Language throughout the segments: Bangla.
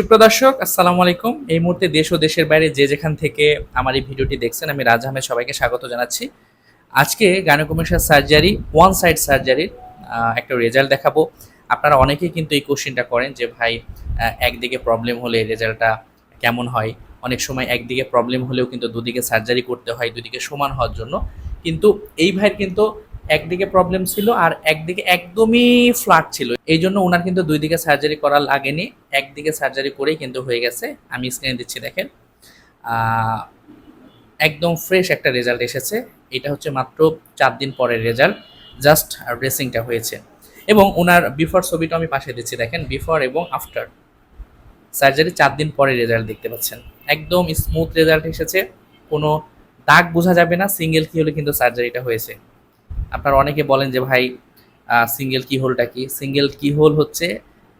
সুপ্রদর্শক, আসসালামু আলাইকুম। এই মুহূর্তে দেশ ও দেশের বাইরে যে যেখান থেকে আমার এই ভিডিওটি দেখছেন, আমি রাজ আহমেদ সবাইকে স্বাগত জানাচ্ছি। আজকে গাইনোকমেশিয়া সার্জারি, ওয়ান সাইড সার্জারির একটা রেজাল্ট দেখাবো। আপনারা অনেকেই কিন্তু এই কোশ্চেনটা করেন যে, ভাই একদিকে প্রবলেম হলে রেজাল্টটা কেমন হয়? অনেক সময় একদিকে প্রবলেম হলেও কিন্তু দুদিকে সার্জারি করতে হয়, দুদিকে সমান হওয়ার জন্য। কিন্তু এই ভাইয়ের কিন্তু একদিকে প্রবলেম ছিল আর একদিকে একদমই ফ্ল্যাট ছিল। এই জন্য ওনার কিন্তু দুই দিকে সার্জারি করা লাগেনি। একদিকে সার্জারি করেই কিন্তু হয়ে গেছে। আমি স্ক্রিনে দিচ্ছি দেখেন। একদম ফ্রেশ একটা রেজাল্ট এসেছে। এটা হচ্ছে মাত্র চার দিন পরের রেজাল্ট জাস্ট ড্রেসিংটা হয়েছে। এবং ওনার বিফোর ছবিটা আমি পাশে দিচ্ছি দেখেন। বিফোর এবং আফটার সার্জারি চার দিন পরে রেজাল্ট দেখতে পাচ্ছেন। একদম স্মুথ রেজাল্ট এসেছে। কোনো দাগ বোঝা যাবে না। সিঙ্গেল কি হলে কিন্তু সার্জারিটা হয়েছে। আপনারা অনেকে বলেন যে, ভাই সিঙ্গেল কি হোলটা কি? সিঙ্গেল কি হোল হচ্ছে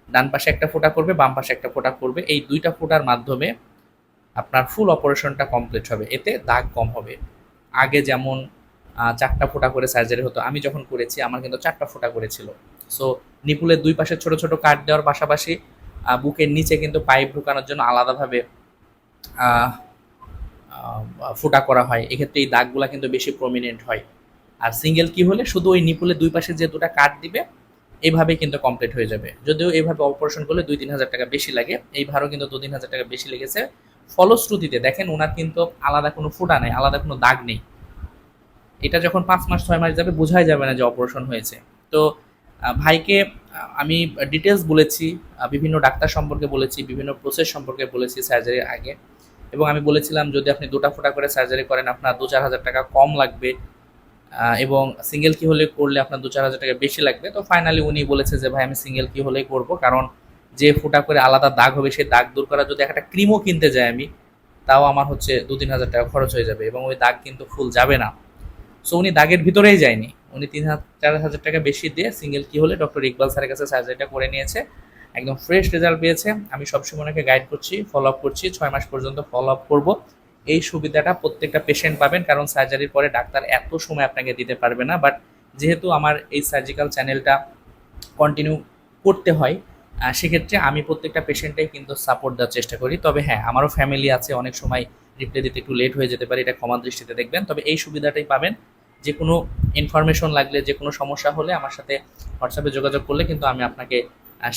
ডান পাশে একটা ফোঁটা করবে বাম পাশে একটা ফোঁটা করবে এই দুইটা ফোঁটার মাধ্যমে আপনার ফুল অপারেশনটা কমপ্লিট হবে। এতে দাগ কম হবে। আগে যেমন চারটা ফোঁটা করে সার্জারি হতো, আমি যখন করেছি, আমার কিন্তু চারটা ফোঁটা করেছিল। সো নিপুলের দুই পাশে ছোট ছোট কাট দেওয়ার পাশাপাশি বুকের নিচে কিন্তু পাইপ ঢুকানোর জন্য আলাদাভাবে ফোঁটা করা হয়। এক্ষেত্রে এই দাগগুলা কিন্তু বেশি প্রমিনেন্ট হয়। আর সিঙ্গেল কি হলে শুধু ওই নিপুলে দুই পাশে যে দুটা কাট দিবে এইভাবেই কিন্তু কমপ্লিট হয়ে যাবে। যদিও এইভাবে অপারেশন করলে দুই তিন হাজার টাকা বেশি লাগে, এই ভারও কিন্তু দু তিন হাজার টাকা বেশি লেগেছে। ফলশ্রুতিতে দেখেন, ওনার কিন্তু আলাদা কোনো ফুটা নেই, আলাদা কোনো দাগ নেই। এটা যখন পাঁচ মাস, ছয় মাস যাবে, বোঝাই যাবে না যে অপারেশন হয়েছে। তো ভাইকে আমি ডিটেলস বলেছি বিভিন্ন ডাক্তার সম্পর্কে বলেছি, বিভিন্ন প্রসেস সম্পর্কে বলেছি সার্জারির আগে। এবং আমি বলেছিলাম, যদি আপনি দুটা ফোঁটা করে সার্জারি করেন, আপনার দু চার হাজার টাকা কম লাগবে। এবং সিঙ্গেল কি হলে করলে আপনার দু চার হাজার টাকা বেশি লাগবে। তো ফাইনালি উনি বলেছে যে, ভাই, আমি সিঙ্গেল কি হলেই করব। কারণ যে ফোঁটা করে আলাদা দাগ হবে, সেই দাগ দূর করা যদি একটা ক্রিমও কিনতে যাই আমি, তাও আমার হচ্ছে দু তিন হাজার টাকা খরচ হয়ে যাবে এবং ওই দাগ কিন্তু ফুল যাবে না। সো উনি দাগের ভিতরেই যায়নি। উনি তিন হাজার, চার হাজার টাকা বেশি দিয়ে সিঙ্গেল কি হলে ডক্টর ইকবাল স্যারের কাছে সার্জারিটা করে নিয়েছে। একদম ফ্রেশ রেজাল্ট পেয়েছে। আমি সবসময় ওনাকে গাইড করছি ফলো আপ করছি। ছয় মাস পর্যন্ত ফলো আপ করব। এই সুবিধাটা প্রত্যেকটা পেশেন্ট পাবেন, কারণ সার্জারির পরে ডাক্তার এত সময় আপনাকে দিতে পারবে না। বাট যেহেতু আমার এই সার্জিক্যাল চ্যানেলটা কন্টিনিউ করতে হয় সেক্ষেত্রে আমি প্রত্যেকটা পেশেন্টেই কিন্তু সাপোর্ট দেওয়ার চেষ্টা করি। তবে হ্যাঁ আমারও ফ্যামিলি আছে, অনেক সময় রিপ্লাই দিতে একটু লেট হয়ে যেতে পারে, এটা ক্ষমা দৃষ্টিতে দেখবেন। তবে এই সুবিধাটাই পাবেন, যে কোনো ইনফরমেশন লাগলে, যে কোনো সমস্যা হলে আমার সাথে হোয়াটসঅ্যাপে যোগাযোগ করলে কিন্তু আমি আপনাকে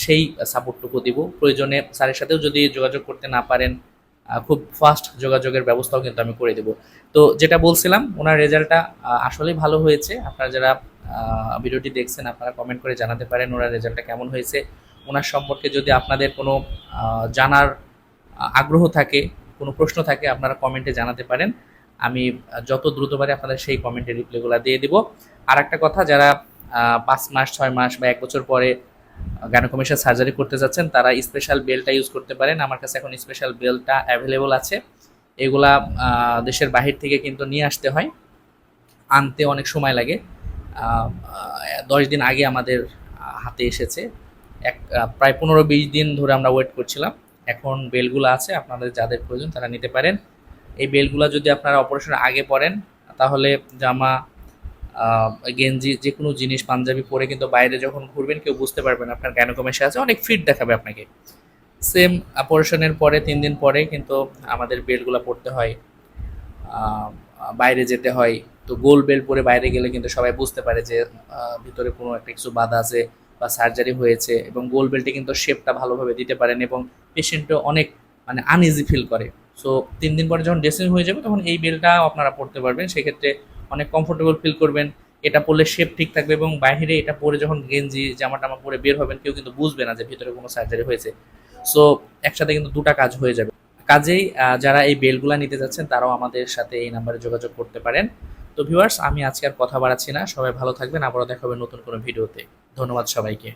সেই সাপোর্টটুকু দিব। প্রয়োজনে স্যারের সাথেও যদি যোগাযোগ করতে না পারেন খুব ফাস্ট যোগাযোগের ব্যবস্থাও কিন্তু আমি করে দেব। তো যেটা বলছিলাম, ওনার রেজাল্টটা আসলেই ভালো হয়েছে। আপনারা যারা ভিডিওটি দেখছেন, আপনারা কমেন্ট করে জানাতে পারেন ওনার রেজাল্টটা কেমন হয়েছে। ওনার সম্পর্কে যদি আপনাদের কোনো জানার আগ্রহ থাকে, কোনো প্রশ্ন থাকে, আপনারা কমেন্টে জানাতে পারেন। আমি যত দ্রুত পারি আপনাদের সেই কমেন্টের রিপ্লাইগুলো দিয়ে দিব। আর একটা কথা, যারা পাঁচ মাস, ছয় মাস বা এক বছর পরে গাইনোকমিশন সার্জারি করতে যাচ্ছেন, তারা স্পেশাল বেলটা ইউজ করতে পারেন। আমার কাছে এখন স্পেশাল বেলটা অ্যাভেলেবল আছে। এগুলা দেশের বাহির থেকে কিন্তু নিয়ে আসতে হয়। আনতে অনেক সময় লাগে। দশ দিন আগে আমাদের হাতে এসেছে। এক প্রায় পনেরো বিশ দিন ধরে আমরা ওয়েট করছিলাম। এখন বেলগুলো আছে, আপনাদের যাদের প্রয়োজন তারা নিতে পারেন। এই বেলগুলো যদি আপনারা অপারেশনের আগে পরেন তাহলে জামা গেঞ্জি যে কোনো জিনিস পাঞ্জাবি পরে কিন্তু বাইরে যখন ঘুরবেন, কেউ বুঝতে পারবেন আপনার গ্যানোকমেশে আছে, অনেক ফিট দেখাবে আপনাকে। সেম অপারেশনের পরে, তিন দিন পরে কিন্তু আমাদের বেল্টগুলো পরতে হয়। বাইরে যেতে হয়। তো গোল বেল্ট পরে বাইরে গেলে কিন্তু সবাই বুঝতে পারে যে ভিতরে কোনো একটা কিছু বাধা আছে বা সার্জারি হয়েছে এবং গোল বেল্টে কিন্তু শেপটা ভালোভাবে দিতে পারেন এবং পেশেন্টও অনেক মানে আনইজি ফিল করে। সো তিন দিন পরে যখন ড্রেসিং হয়ে যাবে, তখন এই বেলটা আপনারা পড়তে পারবেন। সেক্ষেত্রে অনেক কমফোর্টেবল ফিল করবেন। এটা পরলে শেপ ঠিক থাকবে এবং বাইরে এটা পরে যখন গেঞ্জি জামা টামা পরে বের হবেন, কেউ কিন্তু বুঝবে না যে ভিতরে কোনো সার্জারি হয়েছে। সো একসাথে কিন্তু দুটা কাজ হয়ে যাবে। কাজেই যারা এই বেলগুলা নিতে যাচ্ছেন, তারাও আমাদের সাথে এই নাম্বারে যোগাযোগ করতে পারেন। তো ভিউয়ার্স আমি আজকে আর কথা বাড়াচ্ছি না। সবাই ভালো থাকবেন। আবারও দেখা হবে নতুন কোনো ভিডিওতে ধন্যবাদ সবাইকে।